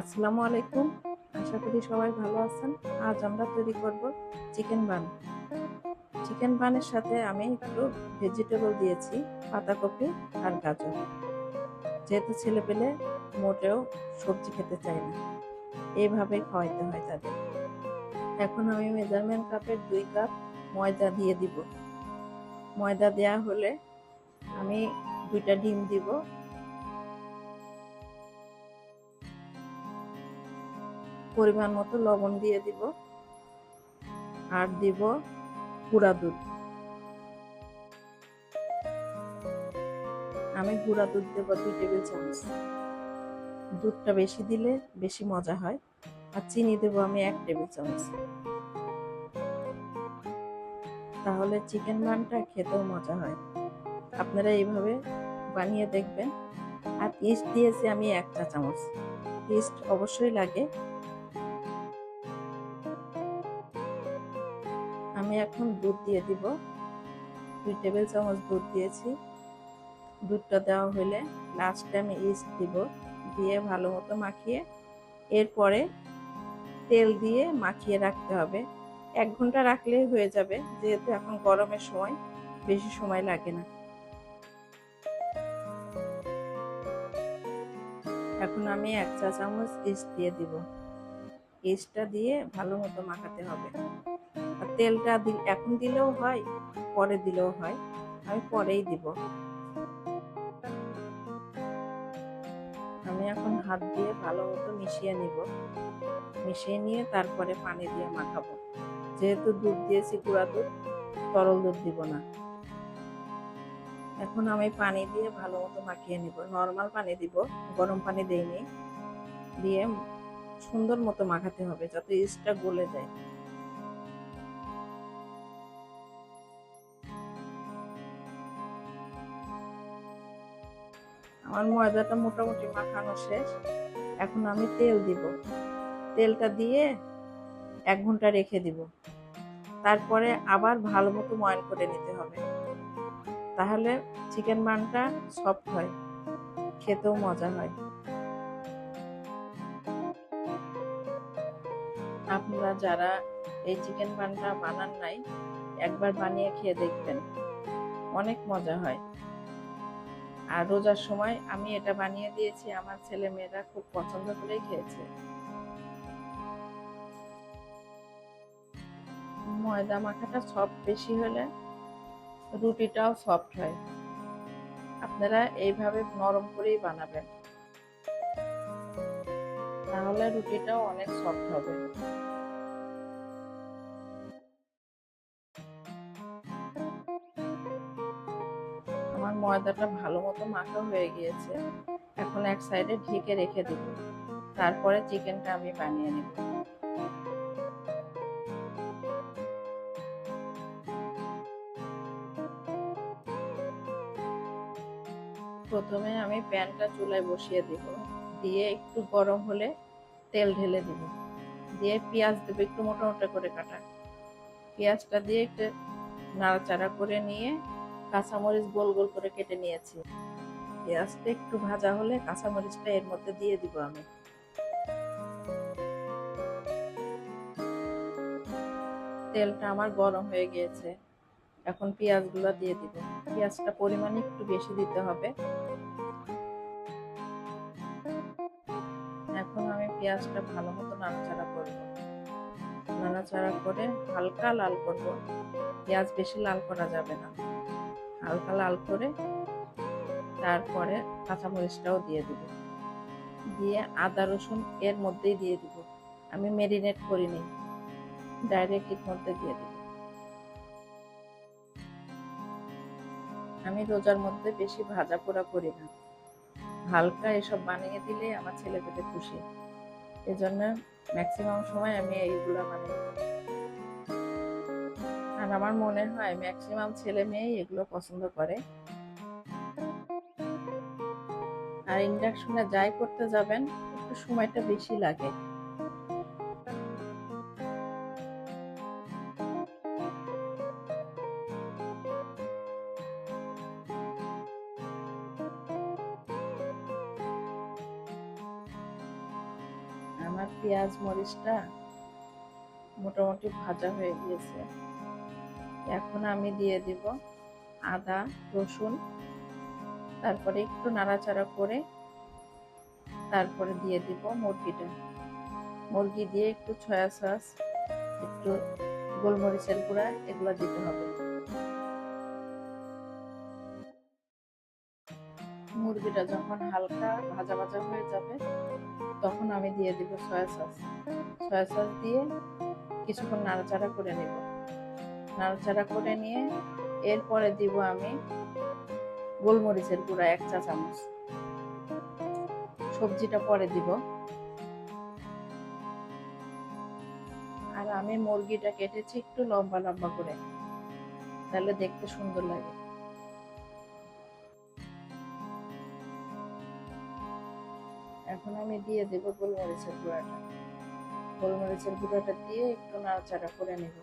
আসসালামু আলাইকুম। আশা করি সবাই ভালো আছেন। আজ আমরা তৈরি করব চিকেন বান। চিকেন বানের সাথে আমি একটু ভেজিটেবল দিয়েছি, পাতাকপি আর গাজর। যেহেতু ছেলে পেলে মোটেও সবজি খেতে চায় না এইভাবেই খাওয়াইতে হয় তাদের। এখন আমি মেজারমেন্ট কাপের দুই কাপ ময়দা দিয়ে দিব। ময়দা দেয়া হলে আমি দুইটা ডিম দিব পরিমাণ মতো লবণ দিয়ে দিব আর দিব গুঁড়া দুধ। আমি গুঁড়া দুধ দেব দুই টেবিল চামচ। দুধটা বেশি দিলে বেশি মজা হয়। আর চিনি দেব আমি এক টেবিল চামচ। তাহলে চিকেন বানটা খেতেও মজা হয়। আপনারা এইভাবে বানিয়ে দেখবেন। আর ইস্ট দিয়েছি আমি এক চা চামচ। ইস্ট অবশ্যই লাগে। এখন দুধ দিয়ে দিব। দুই টেবিল চামচ দুধ দিয়েছি। দুধটা দেওয়া হলে লাস্টে আমি ইস্ট দিব, দিয়ে ভালো মতো মাখিয়ে এরপরে তেল দিয়ে মাখিয়ে রাখতে হবে। এক ঘণ্টা রাখলেই হয়ে যাবে, যেহেতু এখন গরমের সময়, বেশি সময় লাগে না। এখন আমি এক চা চামচ ইস্ট দিয়ে দিব। ইস্টটা দিয়ে ভালো মতো মাখাতে হবে। তেলটা এখন দিলেও হয়, পরে দিলেও হয়, আমি পরেই দিব। আমি এখন হাত দিয়ে ভালো মতো মিশিয়ে নিব। মিশিয়ে নিয়ে তারপরে পানি দিয়ে মাখাবো। যেহেতু দুধ দিয়েছি গুঁড়া দুধ, তরল দুধ দিব না। এখন আমি পানি দিয়ে ভালো মতো মাখিয়ে নিব। নর্মাল পানি দিব, গরম পানি দেইনি। দিয়ে সুন্দর মতো মাখাতে হবে, যাতে ইস্টটা গলে যায়। আমার ময়দাটা মোটামুটি মাখানো শেষ। এখন আমি তেল দিব। তেলটা দিয়ে এক ঘণ্টা রেখে দিব। তারপরে আবার ভালো মতো ময়ন করে নিতে হবে। তাহলে চিকেন বানটা সফট হয়। খেতেও মজা হয়। আপনারা যারা এই চিকেন বানটা বানান নাই, একবার বানিয়ে খেয়ে দেখবেন। অনেক মজা হয়। আর রোজার সময় আমি এটা বানিয়ে দিয়েছি, আমার ছেলে মেয়েরা খুব পছন্দ করেই খেয়েছে। ময়দা মাখাটা সফট বেশি হলে রুটিটাও সফট হয়। আপনারা এইভাবে নরম করেই বানাবেন। তাহলে রুটিটাও অনেক সফট হবে। ময়দাটা ভালো মতো মাখা হয়ে গিয়েছে। এখন এক সাইডে ঢেকে রেখে দেব। তারপরে চিকেনটা আমি বানিয়ে নেব। প্রথমে আমি প্যানটা চুলায় বসিয়ে দেব। দিয়ে একটু গরম হলে তেল ঢেলে দিব। দিয়ে পেঁয়াজ দেবো একটু মোটা করে কাটা। পেঁয়াজটা দিয়ে একটু নাড়াচাড়া করে নিয়ে কাঁচামরিচ গোল গোল করে কেটে নিয়েছি। পেঁয়াজটা একটু ভাজা হলে কাঁচামরিচটা এর মধ্যে দিয়ে দিব আমি। তেলটা আমার গরম হয়ে গিয়েছে। এখন পেঁয়াজগুলো দিয়ে দিব। পেঁয়াজটা পরিমাণ একটু বেশি দিতে হবে। এখন আমি পেঁয়াজটা ভালো মতো নাড়াচাড়া করব নাড়াচাড়া করে হালকা লাল করব। পেঁয়াজ বেশি লাল করা যাবে না। হালকা লাল করে তারপরে কাঁচামরিচটাও দিয়ে দিব। দিয়ে আদা, রসুন এর মধ্যেই দিয়ে দিব। আমি মেরিনেট করিনি ডাইরেক্ট এর মধ্যে দিয়ে দিব। আমি রোজার মধ্যে বেশি ভাজা পোড়া করি না। হালকা এসব বানিয়ে দিলে আমার ছেলে পেটে খুশি। এজন্য ম্যাক্সিমাম সময় আমি এইগুলো বানিয়ে আমার মনে হয় ম্যাক্সিমাম ছেলে মেয়েই এগুলো পছন্দ করে। আর ইন্ডাকশনে যাই করতে যাবেন, একটু সময়টা বেশি লাগে। আমার পেঁয়াজ মরিচটা মোটামুটি ভাজা হয়ে গিয়েছে। এখন আমি দিয়ে দিব আদা, রসুন, তারপরে একটু নাড়াচাড়া করে তারপরে দিয়ে দিব মুরগিটা। মুরগি দিয়ে একটু সয়া সস, একটু গোলমরিচের গুঁড়া, এগুলো দিতে হবে। মুরগিটা যখন হালকা ভাজা ভাজা হয়ে যাবে, তখন আমি দিয়ে দিব সয়া সস। সয়া সস দিয়ে কিছুক্ষণ নাড়াচাড়া করে নেব। নাড়াচাড়া করে নিয়ে এরপরে দিব আমি গোলমরিচের গুঁড়া এক চা চামচ। সবজিটা পরে দিব। আর আমি মুরগিটা কেটেছি একটু লম্বা লম্বা করে। তাহলে দেখতে সুন্দর লাগে। এখন আমি দিয়ে দেব গোলমরিচের গুঁড়াটা। গোলমরিচের গুঁড়াটা দিয়ে একটু নাড়াচাড়া করে নেব।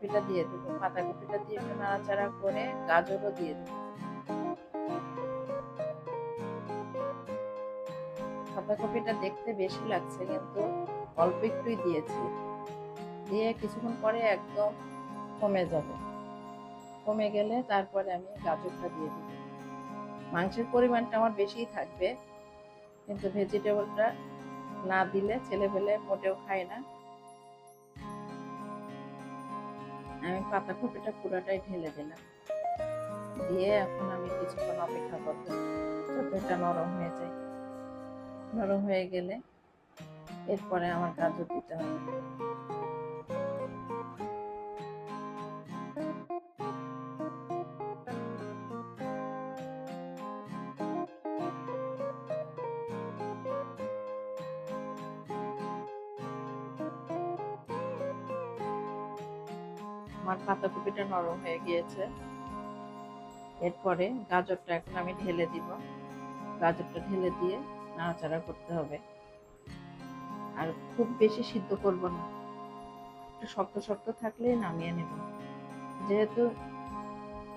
পাতাকপিটা দিয়ে দেবো পাতাকপিটা দিয়ে একটু নাড়াচাড়া করে গাজরও দিয়ে দেবো। পাতাকপিটা দেখতে বেশি লাগছে, কিন্তু অল্প একটুই দিয়েছি। দিয়ে কিছুক্ষণ পরে একদম কমে যাবে। কমে গেলে তারপরে আমি গাজরটা দিয়ে দেবো। মাংসের পরিমাণটা আমার বেশিই থাকবে, কিন্তু ভেজিটেবলটা না দিলে ছেলে পেলে মোটেও খায় না। আমি পাতা পাতাকপিটা পুরাটাই ঢেলে দিলাম। দিয়ে এখন আমি কিছুক্ষণ অপেক্ষা করব। এটা নরম হয়ে যায়। নরম হয়ে গেলে এরপরে আমার কাজু দিতে হবে। আমার পাতাকপিটা নরম হয়ে গিয়েছে। এরপরে গাজরটা এখন আমি ঢেলে দিব। গাজরটা ঢেলে দিয়ে নাড়াচাড়া করতে হবে। আর খুব বেশি সিদ্ধ করব না। একটু শক্ত শক্ত থাকলেই নামিয়ে নেব। যেহেতু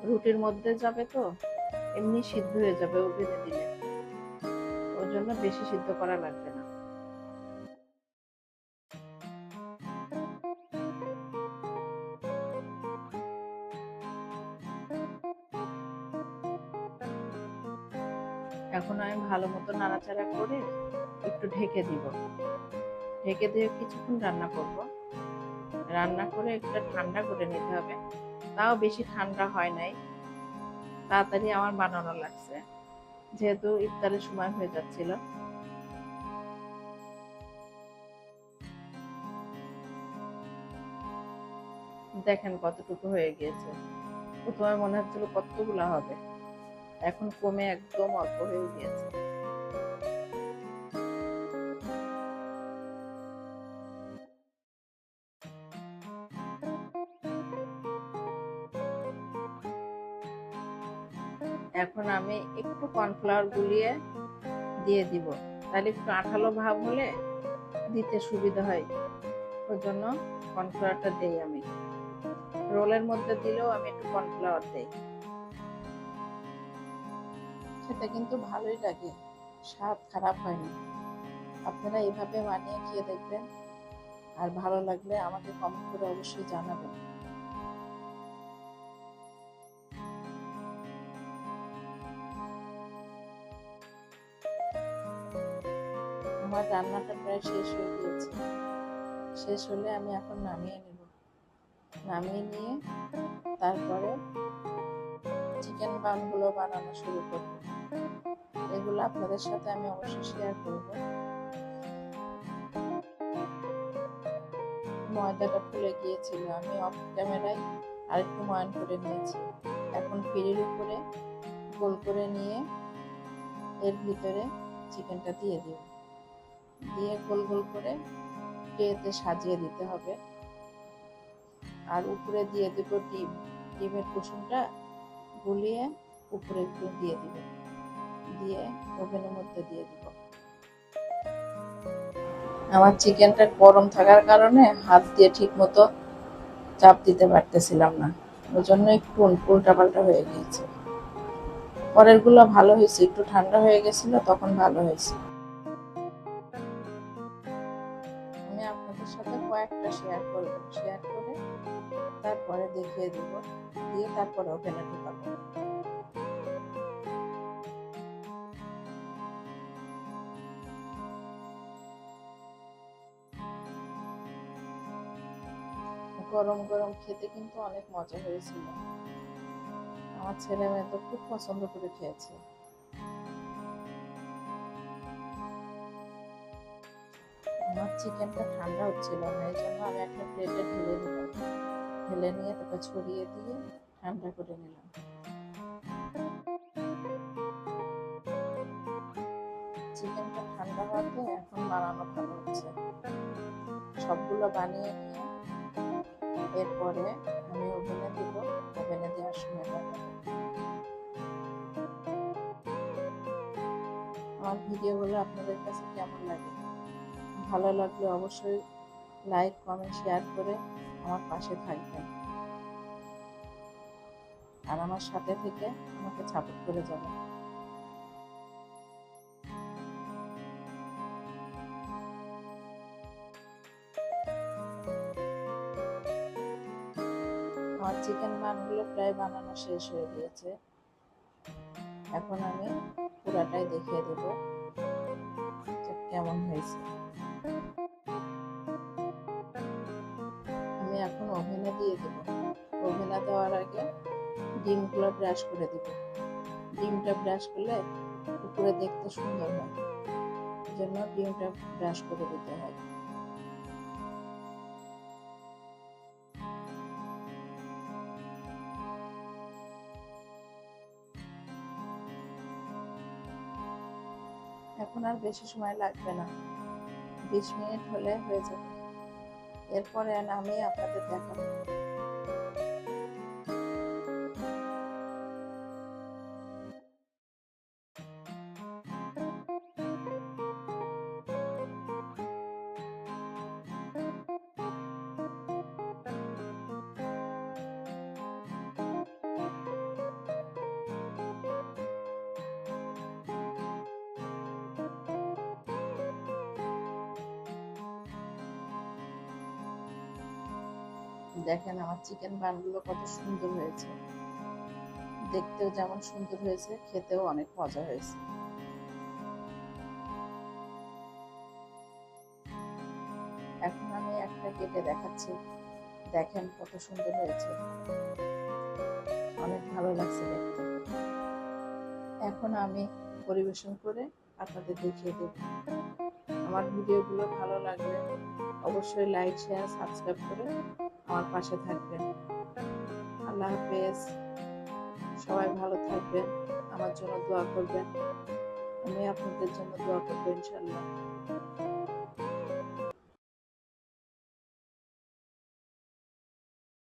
রুটির মধ্যে যাবে তো, এমনি সিদ্ধ হয়ে যাবে ওভেনে দিলে। ওর জন্য বেশি সিদ্ধ করা লাগবে না। ভালো মতো নাড়াচাড়া করে একটু ঢেকে দিব। ঢেকে দিয়ে কিছুক্ষণ রান্না করব। রান্না করে একটু ঠান্ডা করে নিতে হবে। তাও বেশি ঠান্ডা হয় নাই। তাড়াতাড়ি আমার বানানো লাগছে। যেহেতু ইফতারের সময় হয়ে যাচ্ছিল। দেখেন কতটুকু হয়ে গিয়েছে। প্রথমে মনে হচ্ছিল কতগুলা হবে। এখন কমে একদম অল্প হয়ে গিয়েছে। এখন আমি একটু কর্নফ্লাওয়ার গুলিয়ে দিয়ে দিব। তাহলে একটু আঠালো ভাব হলে দিতে সুবিধা হয়। ওর জন্য কর্নফ্লাওয়ারটা দেই আমি। রোলের মধ্যে দিলেও আমি একটু কর্নফ্লাওয়ার দেই। খেতে কিন্তু ভালোই লাগে, স্বাদ খারাপ হয়নি আপনারা এইভাবে বানিয়ে খেয়ে দেখবেন। আর ভালো লাগলে আমাকে কমেন্ট করে অবশ্যই জানাবেন। রান্নাটা প্রায় শেষ হয়ে গিয়েছে। শেষ হলে আমি এখন নামিয়ে নেব। নামিয়ে নিয়ে তারপরে চিকেন বানগুলো বানানো শুরু করব। এগুলো আপনাদের সাথে আমি অবশ্যই শেয়ার করব। ময়দাটা ফুলে গিয়েছিল। আমি অফ ক্যামেরায় আরেকটু ময়ান করে নিয়েছি। এখন পিড়ির উপরে গোল করে নিয়ে এর ভিতরে চিকেনটা দিয়ে দিব। দিয়ে গোল গোল করে ট্রেতে সাজিয়ে দিতে হবে। আর উপরে দিয়ে দেব ডিম, ডিমের কুসুমটা গুলিয়ে উপরে একটু দিয়ে দিব। দিয়ে ওভেনের মধ্যে দিয়ে দিব। আমার চিকেনটা গরম থাকার কারণে হাত দিয়ে ঠিক মতো চাপ দিতে পারতেছিলাম না। ওই জন্য একটু উল্টা পাল্টা হয়ে গিয়েছে। পরেরগুলো ভালো হয়েছে, একটু ঠান্ডা হয়ে গেছিল, তখন ভালো হয়েছে। শেয়ার করব শেয়ার করে তারপরে দেখিয়ে দিব, দিয়ে তারপরে ওভেনে ঢুকাবো গরম গরম খেতে কিন্তু অনেক মজা হয়েছিল। আমার ছেলে মেয়ে তো খুব পছন্দ করে খেয়েছে। আমার চিকেনটা ঠান্ডা হচ্ছিল না, এই জন্য আমি একটা প্লেটে ঢেলে নিলাম ঢেলে নিয়ে তারপর ছড়িয়ে দিয়ে ঠান্ডা করে নিলাম। চিকেনটা ঠান্ডা হওয়াতে এখন বানানো ভালো হচ্ছে। সবগুলো বানিয়ে নিয়ে এরপরে আমি ওভেনে দিব, ওভেনে দেওয়ার সময় আমার ভিডিওগুলো আপনাদের কাছে কেমন লাগে? ভালো লাগলে অবশ্যই লাইক কমেন্ট শেয়ার করে আমার পাশে থাকবেন। আর আমার সাথে থেকে আমাকে সাপোর্ট করে যাবেন। আমার চিকেন মানগুলো প্রায় বানানো শেষ হয়ে গিয়েছে। এখন আমি পুরাটাই দেখিয়ে দেব কেমন হয়েছে। ডিমগুলো ব্রাশ করে দেব। ডিমটা ব্রাশ করলে উপরে দেখতে সুন্দর হয়। জন্য ডিমটা ব্রাশ করে দিতে হয়। এখন আর বেশি সময় লাগবে না। বিশ মিনিট হলে হয়ে যাবে। এরপরে আমি আপনাদের দেখাবো। দেখেন আমার চিকেন বানগুলো কত সুন্দর হয়েছে। দেখতেও যেমন সুন্দর হয়েছে, খেতেও অনেক মজা হয়েছে। এখন আমি একটা কেটে দেখাচ্ছি। দেখেন কত সুন্দর হয়েছে। অনেক ভালো লাগছে দেখতে। এখন আমি পরিবেশন করে আপনাদের দেখিয়ে দেব। আমার ভিডিওগুলো ভালো লাগলে অবশ্যই লাইক শেয়ার সাবস্ক্রাইব করে আমার পাশে থাকবেন। আল্লাহ হাফেজ। সবাই ভালো থাকবেন, আমার জন্য দোয়া করবেন। আমি আপনাদের জন্য দোয়া করব ইনশাল্লাহ